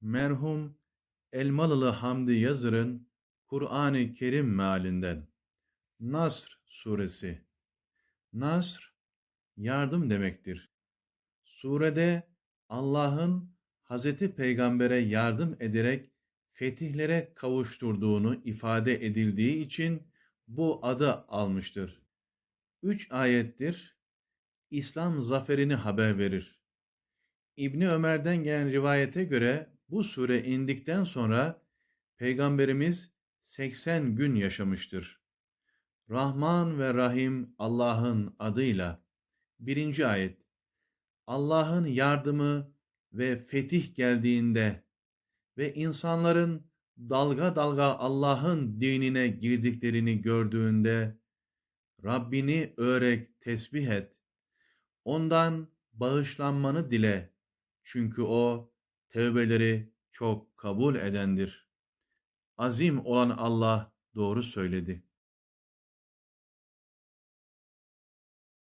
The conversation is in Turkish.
merhum Elmalılı Hamdi Yazır'ın Kur'an-ı Kerim mealinden Nasr suresi Nasr yardım demektir. Surede Allah'ın Hazreti Peygamber'e yardım ederek fetihlere kavuşturduğunu ifade edildiği için bu adı almıştır. Üç ayettir İslam zaferini haber verir. İbni Ömer'den gelen rivayete göre bu sure indikten sonra Peygamberimiz 80 gün yaşamıştır. Rahman ve Rahim Allah'ın adıyla. Birinci ayet. Allah'ın yardımı ve fetih geldiğinde ve insanların dalga dalga Allah'ın dinine girdiklerini gördüğünde Rabbini örek tesbih et. Ondan bağışlanmanı dile. Çünkü o tevbeleri çok kabul edendir. Azim olan Allah doğru söyledi.